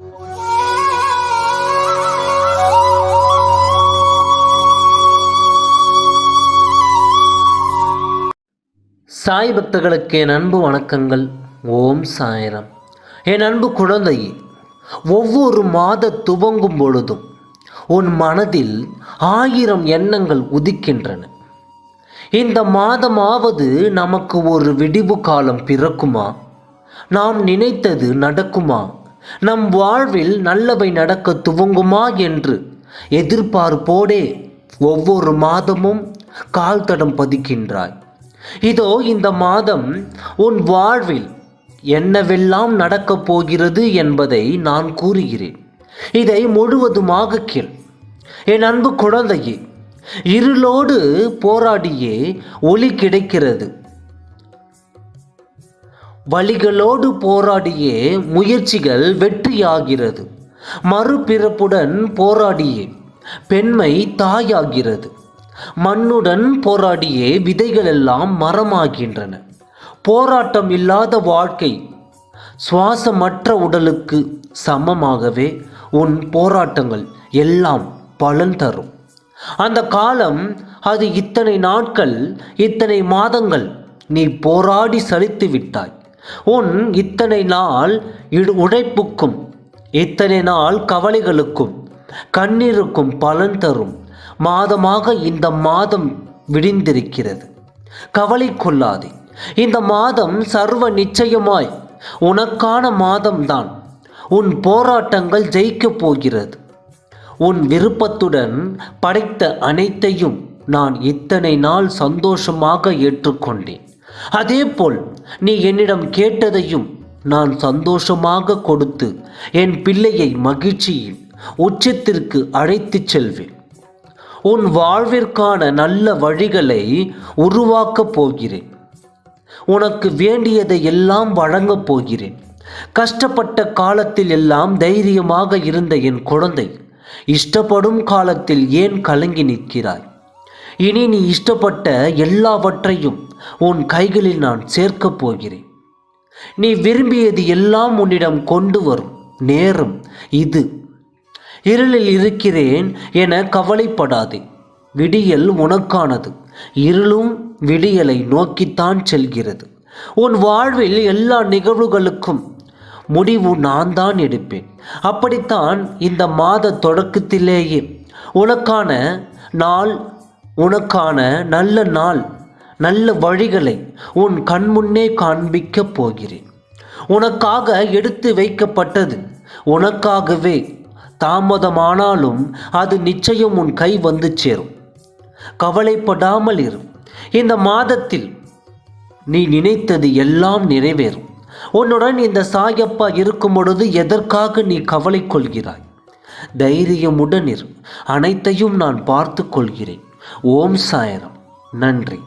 சாய் பக்தர்களுக்கு என் அன்பு வணக்கங்கள். ஓம் சாயரம். என் அன்பு குழந்தையே ஒவ்வொரு மாத துவங்கும் பொழுதும் உன் மனதில் ஆயிரம் எண்ணங்கள் உதிக்கின்றன. இந்த மாதமாவது நமக்கு ஒரு விடிவு காலம் பிறக்குமா? நாம் நினைத்தது நடக்குமா? நம் வாழ்வில் நல்லவை நடக்க துவங்குமா என்று எதிர்பார்ப்போடே ஒவ்வொரு மாதமும் கால் தடம் பதிக்கின்றாய். இதோ இந்த மாதம் உன் வாழ்வில் என்னவெல்லாம் நடக்கப் போகிறது என்பதை நான் கூறுகிறேன். இதை முழுவதுமாக கேள். என் அன்பு குழந்தையே இருளோடு போராடியே ஒளி கிடைக்கிறது. வழிகளோடு போராடியே முயற்சிகள் வெற்றியாகிறது. மறுபிறப்புடன் போராடியே பெண்மை தாயாகிறது. மண்ணுடன் போராடியே விதைகளெல்லாம் மரமாகின்றன. போராட்டம் இல்லாத வாழ்க்கை சுவாசமற்ற உடலுக்கு சமமாகவே உன் போராட்டங்கள் எல்லாம் பலன் தரும். அந்த காலம் அது இத்தனை நாட்கள் இத்தனை மாதங்கள் நீ போராடி சலித்து விட்டாய் உன் இத்தனை நாள் இடு உழைப்புக்கும் இத்தனை நாள் கவலைகளுக்கும் கண்ணீருக்கும் பலன் தரும் மாதமாக இந்த மாதம் விடிந்திருக்கிறது. கவலை கொள்ளாதே இந்த மாதம் சர்வ நிச்சயமாய் உனக்கான மாதம்தான். உன் போராட்டங்கள் ஜெயிக்கப் போகிறது. உன் விருப்பத்துடன் படைத்த அனைத்தையும் நான் இத்தனை நாள் சந்தோஷமாக ஏற்றுக்கொண்டேன். அதேபோல் நீ என்னிடம் கேட்டதையும் நான் சந்தோஷமாக கொடுத்து என் பிள்ளையை மகிழ்ச்சியின் உச்சத்திற்கு அழைத்துச் செல்வேன். உன் வாழ்விற்கான நல்ல வழிகளை உருவாக்கப் போகிறேன். உனக்கு வேண்டியதை எல்லாம் வழங்கப் போகிறேன். கஷ்டப்பட்ட காலத்தில் எல்லாம் தைரியமாக இருந்த என் குழந்தை இஷ்டப்படும் காலத்தில் ஏன் கலங்கி நிற்கிறாய்? இனி நீ இஷ்டப்பட்ட எல்லாவற்றையும் உன் கைகளில் நான் சேர்க்கப் போகிறேன். நீ விரும்பியது எல்லாம் உன்னிடம் கொண்டு வரும். நேரம் இது. இருளில் இருக்கிறேன் என கவலைப்படாதே. விடியல் உனக்கானது. இருளும் விடியலை நோக்கித்தான் செல்கிறது. உன் வாழ்வில் எல்லா நிகழ்வுகளுக்கும் முடிவு நான் தான் எடுப்பேன். அப்படித்தான் இந்த மாத தொடக்கத்திலேயே உனக்கான நாள் உனக்கான நல்ல நாள் நல்ல வழிகளை உன் கண்முன்னே காண்பிக்கப் போகிறேன். உனக்காக எடுத்து வைக்கப்பட்டது உனக்காகவே. தாமதமானாலும் அது நிச்சயம் உன் கை வந்து சேரும். கவலைப்படாமல் இரு. இந்த மாதத்தில் நீ நினைத்தது எல்லாம் நிறைவேறும். உன்னுடன் இந்த சாயப்பா இருக்கும் பொழுது எதற்காக நீ கவலை கொள்கிறாய்? தைரியமுடன் இரு. அனைத்தையும் நான் பார்த்து கொள்கிறேன். ஓம் சாயரம். நன்றி.